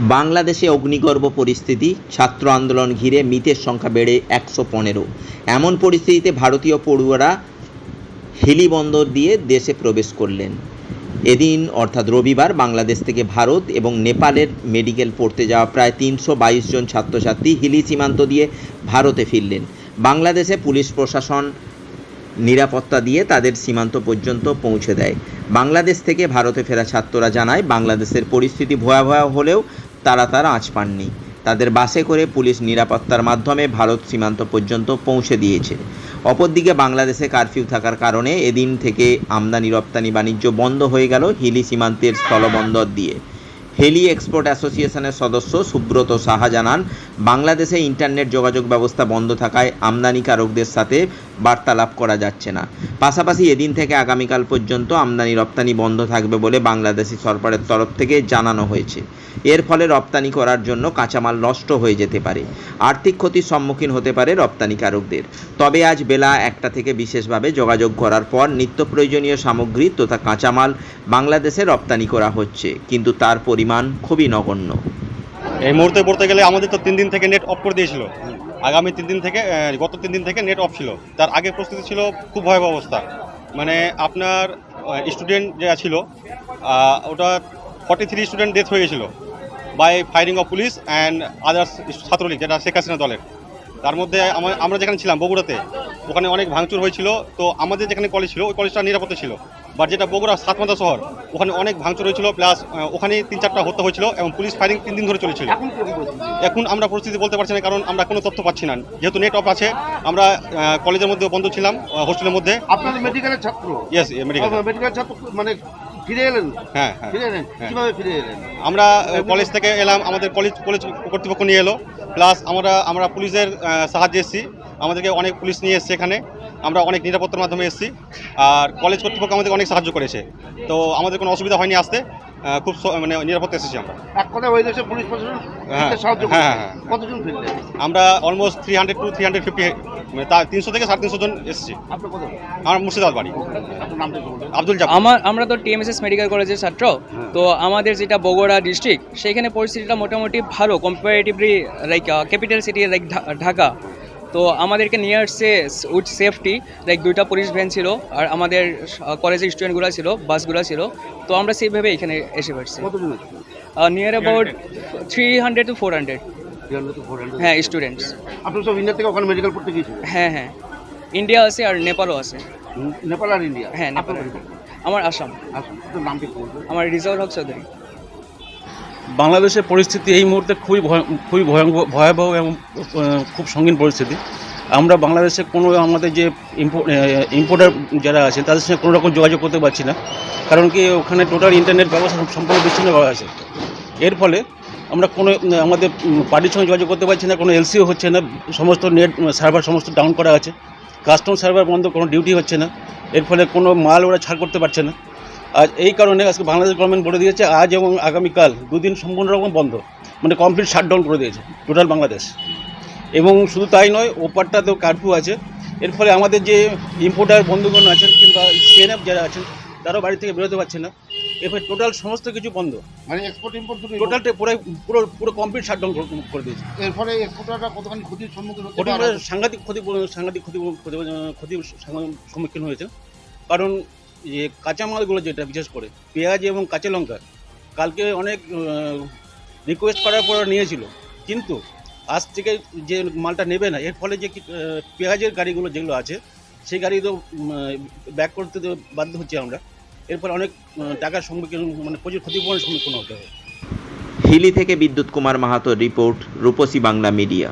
বাংলাদেশে অগ্নিগর্ভ পরিস্থিতি, ছাত্র আন্দোলন ঘিরে মৃতের সংখ্যা বেড়ে একশো পনেরো। এমন পরিস্থিতিতে ভারতীয় পড়ুয়ারা হিলি বন্দর দিয়ে দেশে প্রবেশ করলেন। এদিন, অর্থাৎ রবিবার, বাংলাদেশ থেকে ভারত এবং নেপালের মেডিকেল পড়তে যাওয়া প্রায় তিনশো বাইশ জন ছাত্রছাত্রী হিলি সীমান্ত দিয়ে ভারতে ফিরলেন। বাংলাদেশে পুলিশ প্রশাসন নিরাপত্তা দিয়ে তাদের সীমান্ত পর্যন্ত পৌঁছে দেয়। বাংলাদেশ থেকে ভারতে ফেরা ছাত্ররা জানায়, বাংলাদেশের পরিস্থিতি ভয়াবহ হলেও তারা তার আঁচ পাননি। তাদের বাসে করে পুলিশ নিরাপত্তার মাধ্যমে ভারত সীমান্ত পর্যন্ত পৌঁছে দিয়েছে। অপরদিকে বাংলাদেশে কারফিউ থাকার কারণে এদিন থেকে আমদানি, রপ্তানি, বাণিজ্য বন্ধ হয়ে গেল হিলি সীমান্তের স্থলবন্দর দিয়ে। হেলি এক্সপোর্ট অ্যাসোসিয়েশনের সদস্য সুব্রত সাহা জানান, বাংলাদেশে ইন্টারনেট যোগাযোগ ব্যবস্থা বন্ধ থাকায় আমদানিকারকদের সাথে বার্তালাপ করা যাচ্ছে না। পাশাপাশি এদিন থেকে আগামীকাল পর্যন্ত আমদানি রপ্তানি বন্ধ থাকবে বলে বাংলাদেশি সরকারের তরফ থেকে জানানো হয়েছে। এর ফলে রপ্তানি করার জন্য কাঁচামাল নষ্ট হয়ে যেতে পারে। আর্থিক ক্ষতির সম্মুখীন হতে পারে রপ্তানিকারকদের। তবে আজ বেলা একটা থেকে বিশেষভাবে যোগাযোগ করার পর নিত্য প্রয়োজনীয় সামগ্রী তথা কাঁচামাল বাংলাদেশে রপ্তানি করা হচ্ছে, কিন্তু তার পরিমাণ খুবই নগণ্য। এই মুহূর্তে পড়তে গেলে আমাদের তো তিন দিন থেকে নেট অফ করে দিয়েছিল। আগামী তিন দিন থেকে গত তিন দিন থেকে নেট অফ ছিল। তার আগে প্রস্তুতি ছিল খুব ভয়াবহ অবস্থা। মানে আপনার স্টুডেন্ট যেটা ছিল ওটা ফর্টি থ্রি স্টুডেন্ট ডেথ হয়ে গেছিল by firing of police and others Chhatra League, যেটা শেখ হাসিনা দলের। তার মধ্যে আমা- আমরা যেখানে ছিলাম বগুড়াতে ওখানে অনেক ভাঙচুর হয়েছিল। তো আমাদের যেখানে কলেজ ছিল ওই কলেজটা নিরাপত্তা ছিল। বাট যেটা বগুড়া সাতমাথা শহর ওখানে অনেক ভাঙচুর হয়েছিল। প্লাস ওখানে তিন চারটা হত্যা হয়েছিল এবং পুলিশ ফায়ারিং তিন দিন ধরে চলেছিল। এখন আমরা পরিস্থিতি বলতে পারছি না কারণ আমরা কোনো তথ্য পাচ্ছি না। যেহেতু নেট অফ আছে আমরা কলেজের মধ্যে বন্ধ ছিলাম হোস্টেলের মধ্যে। আপনাদের মেডিকেলের ছাত্র? ইয়েস মেডিকেল ছাত্র মানে ফিরে এলেন? হ্যাঁ হ্যাঁ ফিরে এলেন? হ্যাঁ। কীভাবে ফিরে এলেন? আমরা কলেজ থেকে এলাম আমাদের কলেজ কলেজ কর্তৃপক্ষ নিয়ে এলো। প্লাস আমরা আমরা পুলিশের সাহায্যে এসেছি। আমাদেরকে অনেক পুলিশ নিয়ে এসছে এখানে। আমরা অনেক নিরাপত্তার মাধ্যমে এসেছি। আর কলেজ কর্তৃপক্ষ আমাদের অনেক সাহায্য করেছে। তো আমাদের কোনো অসুবিধা হয়নি আসতে। খুব স- মানে নিরাপত্তা এসেছি আমরা। এক ওই দেশে পুলিশ প্রশাসন হ্যাঁ, সাহায্য হ্যাঁ, হ্যাঁ, হ্যাঁ। কতজন ফিরলেন আমরা almost three hundred to three hundred fifty মানে তা তিনশো থেকে সাড়ে তিনশো জন এসেছি। আপনার কথা আমার মুর্শিদাবাদ বাড়ি। আব্দুল আমার আমরা তো টিএমএসএস মেডিকেল কলেজের ছাত্র। তো আমাদের যেটা বগুড়া ডিস্ট্রিক্ট সেখানে পরিস্থিতিটা মোটামুটি ভালো comparatively like capital city like Dhaka. তো আমাদেরকে নিয়ে আসছে উইথ সেফটি। লাইক দুইটা পুলিশ ভ্যান ছিল আর আমাদের কলেজের স্টুডেন্টগুলো ছিল বাসগুলো ছিল। তো আমরা সেইভাবে এখানে এসে পারছি আছে near about three hundred to four hundred 300 to 400 হ্যাঁ স্টুডেন্টস আপনি সব ইন্ডিয়া থেকে ওখানে মেডিকেল পড়তে গিয়েছিলেন? হ্যাঁ হ্যাঁ। ইন্ডিয়া আছে আর নেপালও আছে। নেপাল আর ইন্ডিয়া হ্যাঁ নেপাল? আমার আসাম। আমার রিজাউল হক চৌধুরী। বাংলাদেশের পরিস্থিতি এই মুহূর্তে খুবই খুবই ভয়াবহ এবং খুব সঙ্গীন পরিস্থিতি। আমরা বাংলাদেশে কোনো আমাদের যে ইম্পোর্টার যারা আছেন, তাদের সঙ্গে কোনো রকম যোগাযোগ করতে পারছি না। কারণ কি, ওখানে টোটাল ইন্টারনেট ব্যবস্থা সম্পূর্ণ বিচ্ছিন্ন করা আছে। এর ফলে আমরা কোনো আমাদের পার্টির সঙ্গে যোগাযোগ করতে পারছি না, কোনো এলসিও হচ্ছে না, সমস্ত নেট সার্ভার সমস্ত ডাউন করা আছে। কাস্টম সার্ভার বন্ধ, কোনো ডিউটি হচ্ছে না। এর ফলে কোনো মাল ওরা ছাড় করতে পারছে না। আর এই কারণে আজকে বাংলাদেশ গভর্নমেন্ট বলে দিয়েছে আজ এবং আগামীকাল দুদিন সম্পূর্ণ রকম বন্ধ মানে কমপ্লিট শাটডাউন করে দিয়েছে টোটাল বাংলাদেশ। এবং শুধু তাই নয় ওপারটাতেও কারফিউ আছে। এর ফলে আমাদের যে ইম্পোর্টার বন্ধুগণ আছেন কিংবা সিএনএফ যারা আছেন তারাও বাড়ি থেকে বেরোতে পারছে না। এরপরে টোটাল সমস্ত কিছু বন্ধ। মানে এক্সপোর্ট ইম্পোর্ট টোটালটা পুরো পুরো পুরো কমপ্লিট শাটডাউন করে দিয়েছে। এর ফলে এক্সপোর্টাররা কতখানি ক্ষতির সম্মুখীন সাংঘাতিক ক্ষতি সাংঘাতিক ক্ষতি ক্ষতি- ক্ষতির সম্মুখীন হয়েছে। কারণ যে কাঁচামালগুলো যেটা, বিশেষ করে পেঁয়াজ এবং কাঁচা লঙ্কা, কালকে অনেক রিকোয়েস্ট করার পর নিয়েছিল। কিন্তু আজ থেকে যে মালটা নেবে না, এর ফলে যে পেঁয়াজের গাড়িগুলো যেগুলো আছে, সেই গাড়ি তো ব্যাক করতে বাধ্য হচ্ছে আমরা। এর ফলে অনেক টাকার সম্মুখীন মানে প্রচুর ক্ষতিপূরণের সম্মুখীন হতে হবে। হিলি থেকে বিদ্যুৎ কুমার মাহাতোর রিপোর্ট, রূপসী বাংলা মিডিয়া।